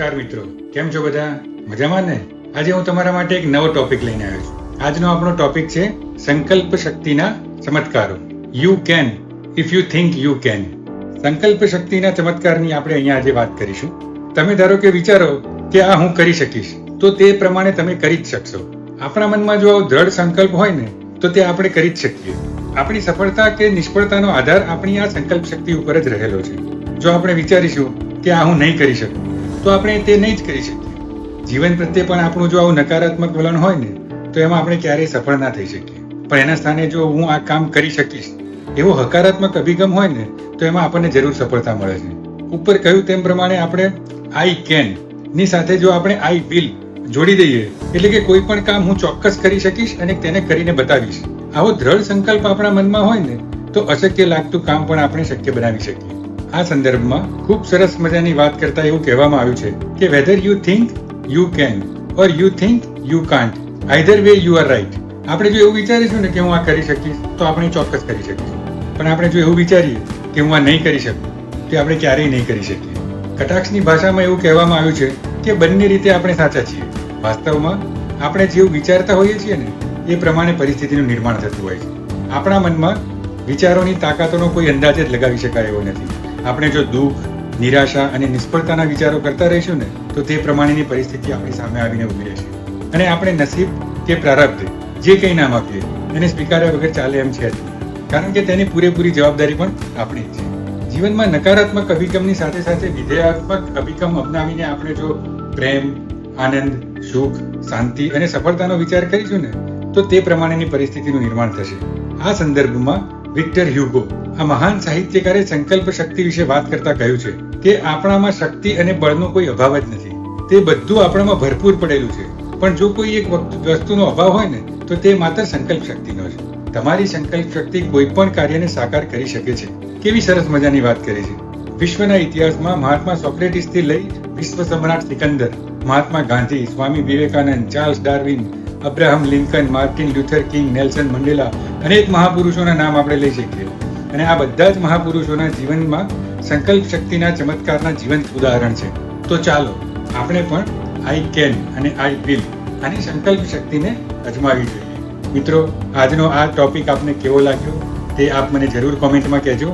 નમસ્કાર મિત્રો. કેમ છો બધા? મજામાં ને? આજે હું તમારા માટે એક નવો ટોપિક લઈને આવ્યો છું. આજનો આપણો ટોપિક છે સંકલ્પ શક્તિના ચમત્કારો. You can if you think you can સંકલ્પ શક્તિના ચમત્કારની આપણે અહીંયા આજે વાત કરીશું. તમે ધારો કે વિચારો કે આ હું કરી શકીશ, તો તે પ્રમાણે તમે કરી જ શકશો. આપણા મનમાં જો આવો દ્રઢ સંકલ્પ હોય ને, તો તે આપણે કરી જ શકીએ. આપણી સફળતા કે નિષ્ફળતાનો આધાર આપણી આ સંકલ્પ શક્તિ ઉપર જ રહેલો છે. જો આપણે વિચારીશું કે આ હું નહીં કરી શકું તો આપણે તે નહીં જ કરી શકીએ. જીવન પ્રત્યે પણ આપણું જો આવું નકારાત્મક વલણ હોય ને, તો એમાં આપણે ક્યારેય સફળ ના થઈ શકીએ. પણ એના સ્થાને જો હું આ કામ કરી શકીશ, એવો હકારાત્મક અભિગમ હોય ને, તો એમાં આપણને જરૂર સફળતા મળે છે. ઉપર કહ્યું તેમ પ્રમાણે આપણે આઈ કેન, ની સાથે જો આપણે આઈ વિલ જોડી દઈએ, એટલે કે કોઈ પણ કામ હું ચોક્કસ કરી શકીશ અને તેને કરીને બતાવીશ. આવો દ્રઢ સંકલ્પ આપણા મનમાં હોય ને, તો અશક્ય લાગતું કામ પણ આપણે શક્ય બનાવી શકીએ. આ સંદર્ભમાં ખૂબ સરસ મજાની વાત કરતા એવું કહેવામાં આવ્યું છે કે whether you think you can or you think you can't either way you are right આપણે જો એવું વિચારીશું ને કે હું આ કરી શકીશ, તો આપણે ચોક્કસ કરી શકીશું. પણ આપણે જો એવું વિચારીએ કે હું આ નહીં કરી શકું, તો આપણે ક્યારેય નહીં કરી શકીએ. કટાક્ષની ભાષામાં એવું કહેવામાં આવ્યું છે કે બંને રીતે આપણે સાચા છીએ. વાસ્તવમાં આપણે જેવું વિચારતા હોઈએ છીએ ને, એ પ્રમાણે પરિસ્થિતિનું નિર્માણ થતું હોય છે. આપણા મનમાં વિચારોની તાકાતોનો કોઈ અંદાજ જ લગાવી શકાય એવો નથી. આપણે જો દુઃખ, નિરાશા અને નિષ્ફળતાના વિચારો કરતા રહીશું ને, તો તે પ્રમાણેની પરિસ્થિતિ આપણી સામે આવીને ઊભી રહેશે. અને આપણે નસીબ કે પ્રારબ્ધ, જે કંઈ નામ આપીએ એને સ્વીકાર્યા વગર ચાલે એમ છે કારણ કે તેની પૂરેપૂરી જવાબદારી પણ આપણી છે. જીવનમાં નકારાત્મક અભિગમની સાથે સાથે વિધેયાત્મક અભિગમ અપનાવીને આપણે જો પ્રેમ, આનંદ, સુખ, શાંતિ અને સફળતાનો વિચાર કરીશું ને, તો તે પ્રમાણેની પરિસ્થિતિનું નિર્માણ થશે. આ સંદર્ભમાં વિક્ટર હ્યુગો આ મહાન સાહિત્યકારે સંકલ્પ શક્તિ વિશે વાત કરતા કહ્યું છે કે આપણામાં શક્તિ અને બળનો કોઈ અભાવ જ નથી. તે બધું આપણામાં ભરપૂર પડેલું છે. પણ જો કોઈ એક વસ્તુનો અભાવ હોય ને, તો તે માત્ર સંકલ્પ શક્તિનો છે. તમારી સંકલ્પ શક્તિ કોઈ પણ કાર્યને સાકાર કરી શકે છે. કેવી સરસ મજાની વાત કરી છે. વિશ્વના ઇતિહાસમાં મહાત્મા સોક્રેટિસથી લઈ વિશ્વ સમ્રાટ Sikandar, Mahatma Gandhi, Swami Vivekananda, Charles Darwin Abraham Lincoln Martin Luther King, Nelson Mandela અનેક મહાપુરુષોના નામ આપણે લઈ શકીએ. અને આ બધા જ મહાપુરુષોના જીવનમાં સંકલ્પ શક્તિના ચમત્કારના જીવંત ઉદાહરણ છે. તો ચાલો, આપણે પણ આઈ કેન અને આઈ વિલ આની સંકલ્પ શક્તિને અજમાવી જોઈએ. મિત્રો, આજનો આ ટોપિક આપને કેવો લાગ્યો તે આપ મને જરૂર કોમેન્ટમાં કહેજો.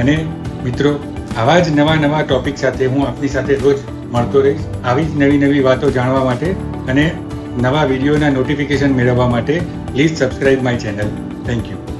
અને મિત્રો, આવા જ નવા નવા ટોપિક સાથે હું આપની સાથે રોજ મળતો રહીશ. આવી જ નવી નવી વાતો જાણવા માટે અને નવા વિડીયોના નોટિફિકેશન મેળવવા માટે please subscribe my channel thank you